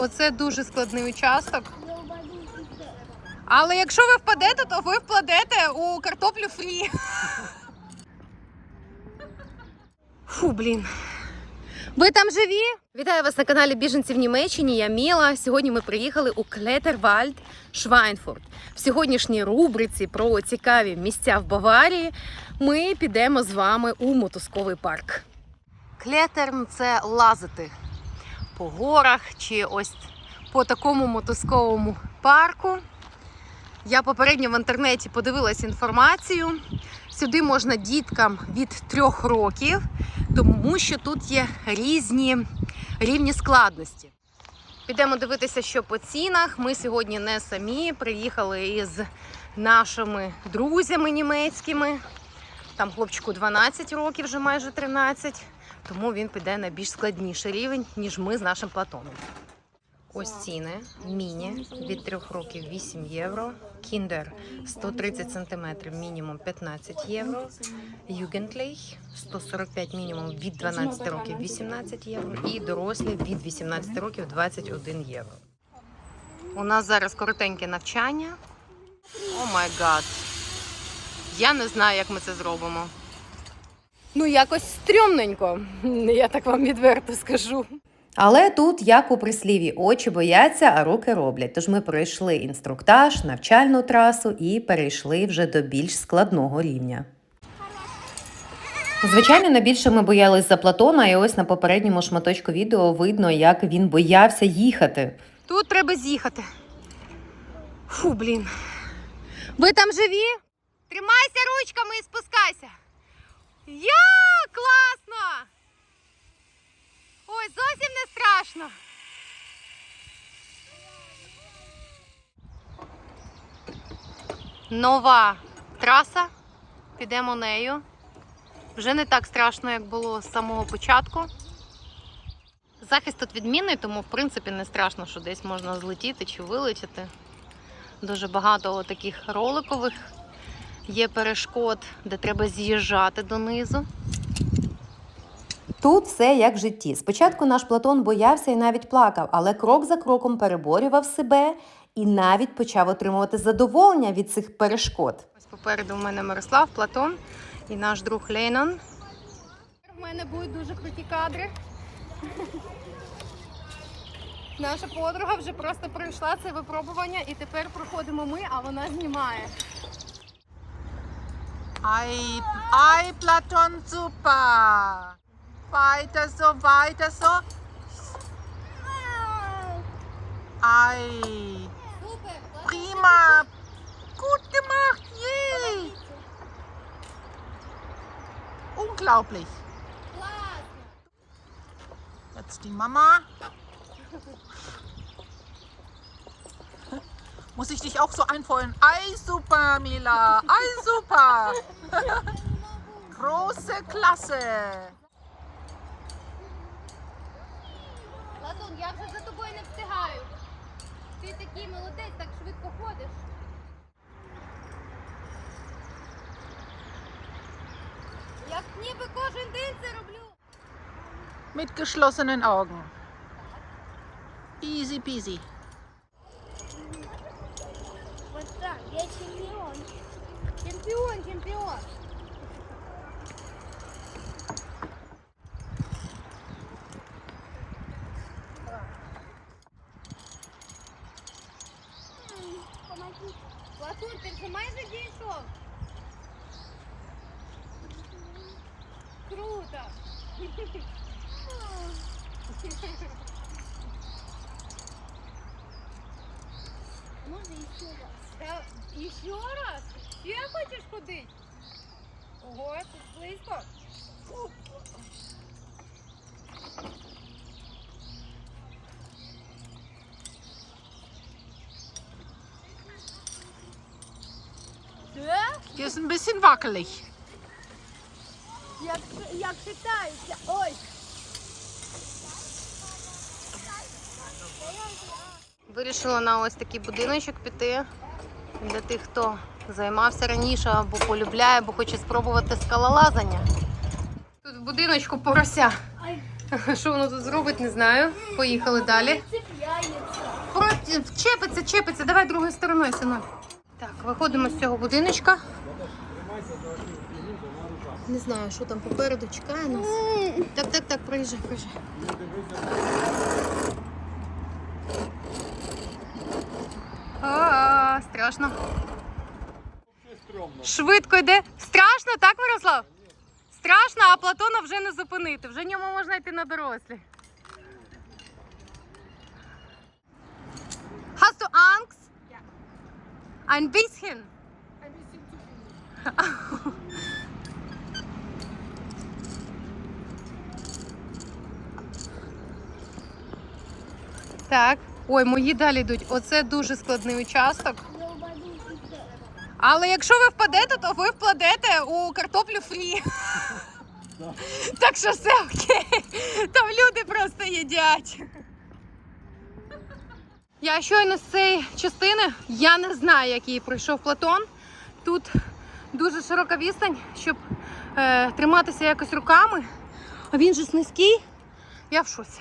Оце дуже складний участок. Але якщо ви впадете, то ви впадете у картоплю фрі. Фу, блін. Ви там живі? Вітаю вас на каналі Біженці в Німеччині. Я Міла. Сьогодні ми приїхали у Клетервальд, Швайнфурт. В сьогоднішній рубриці про цікаві місця в Баварії ми підемо з вами у мотузковий парк. Клетерн це лазити по горах чи ось по такому мотузковому парку. Я попередньо в інтернеті подивилась інформацію. Сюди можна діткам від трьох років, тому що тут є різні рівні складності. Підемо дивитися, що по цінах. Ми сьогодні не самі. Приїхали із нашими друзями німецькими. Там хлопчику 12 років, вже майже 13, тому він піде на більш складніший рівень, ніж ми з нашим Платоном. Ось ціни. Міні від 3 років 8 євро. Кіндер 130 см мінімум 15 євро. Югентлей 145 мінімум від 12 років 18 євро. І дорослі від 18 років 21 євро. У нас зараз коротеньке навчання. О май гад. Я не знаю, як ми це зробимо. Ну, якось стрьомненько, я так вам відверто скажу. Але тут, як у прислів'ї, очі бояться, а руки роблять. Тож ми пройшли інструктаж, навчальну трасу і перейшли вже до більш складного рівня. Звичайно, найбільше ми боялись за Платона, і ось на попередньому шматочку відео видно, як він боявся їхати. Тут треба з'їхати. Фу, блін. Ви там живі? Тримайся ручками і спускайся. Я класно! Ой, зовсім не страшно. Нова траса. Підемо нею. Вже не так страшно, як було з самого початку. Захист тут відмінний, тому в принципі не страшно, що десь можна злетіти чи вилетіти. Дуже багато таких роликових є перешкод, де треба з'їжджати донизу. Тут все як в житті. Спочатку наш Платон боявся і навіть плакав, але крок за кроком переборював себе і навіть почав отримувати задоволення від цих перешкод. Ось попереду в мене Мирослав, Платон і наш друг Лейнон. У мене будуть дуже круті кадри. Наша подруга вже просто пройшла це випробування і тепер проходимо ми, а вона знімає. Ei, Ei, Platon, super. Weiter so, weiter so. Ei. Prima. Gut gemacht. Yay. Unglaublich. Jetzt die Mama. Muss ich dich auch so einfallen? Ei, super, Mila. Ei, super. Große Klasse. Платон, я вже за тобою не встигаю. Ти такий молодець, так швидко ходиш. Як ніби кожен день це роблю. Mit geschlossenen Augen. Easy peasy. Я чемпион. М, Помоги. Платон, ти вже майже дійшов. Круто. Можно еще раз? Та і ще раз? Ще хочеш ходити? Ого, тут близько. Hier ist ein bisschen wackelig. Як, як читається. Ой. Вирішила на ось такий будиночок піти для тих, хто займався раніше або полюбляє, або хоче спробувати скалолазання. Тут в будиночку порося. Що воно тут зробить, не знаю. Поїхали далі. Чепиться, чепиться, давай другою стороною, синок. Так, виходимо з цього будиночка. Не знаю, що там попереду чекає нас. Так, так, так, проїжджай, проїжджай. А, страшно. Швидко йде. Страшно, так, Мирослав? Страшно, а Платона вже не зупинити. Вже ньому можна йти на дорослі. Hast du Angst? Ja. Ein bisschen. Ein bisschen zu viel. Так. Ой, мої далі йдуть. Оце дуже складний участок. Але якщо ви впадете, то ви впадете у картоплю фрі. Так що все окей. Там люди просто їдять. Я щойно з цієї частини, я не знаю, як її пройшов Платон. Тут дуже широка відстань, щоб е, триматися якось руками. А він же низький. Я в шоці.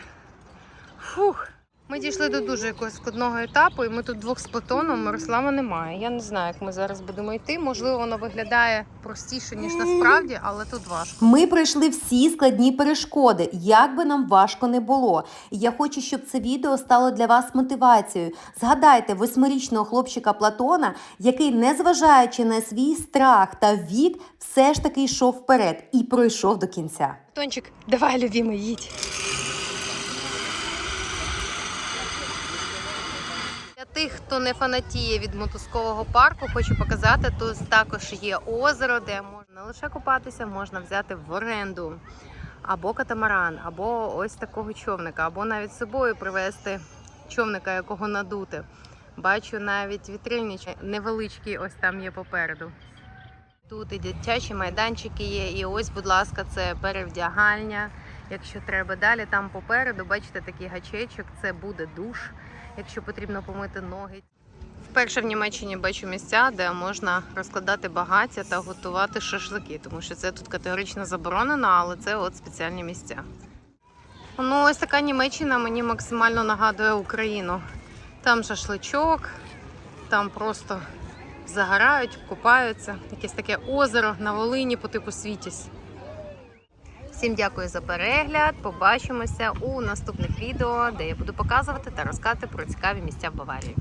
Фух. Ми дійшли до дуже якогось складного етапу, і ми тут двох з Платоном, Мирослава немає. Я не знаю, як ми зараз будемо йти. Можливо, воно виглядає простіше, ніж насправді, але тут важко. Ми пройшли всі складні перешкоди, як би нам важко не було. І я хочу, щоб це відео стало для вас мотивацією. Згадайте восьмирічного хлопчика Платона, який, незважаючи на свій страх та вік, все ж таки йшов вперед і пройшов до кінця. Тончик, давай, любимий, їдь. Тих, хто не фанатіє від мотузкового парку, хочу показати, тут також є озеро, де можна не лише купатися, можна взяти в оренду або катамаран, або ось такого човника, або навіть з собою привезти човника, якого надути. Бачу навіть вітрильничок невеличкий, ось там є попереду. Тут і дитячі майданчики є, і ось, будь ласка, це перевдягальня. Якщо треба далі, там попереду, бачите, такий гачечок, це буде душ, якщо потрібно помити ноги. Вперше в Німеччині бачу місця, де можна розкладати багаття та готувати шашлики, тому що це тут категорично заборонено, але це от спеціальні місця. Ну, ось така Німеччина мені максимально нагадує Україну. Там шашличок, там просто загорають, купаються. Якесь таке озеро на Волині по типу Світязь. Всім дякую за перегляд. Побачимося у наступних відео, де я буду показувати та розказати про цікаві місця в Баварії.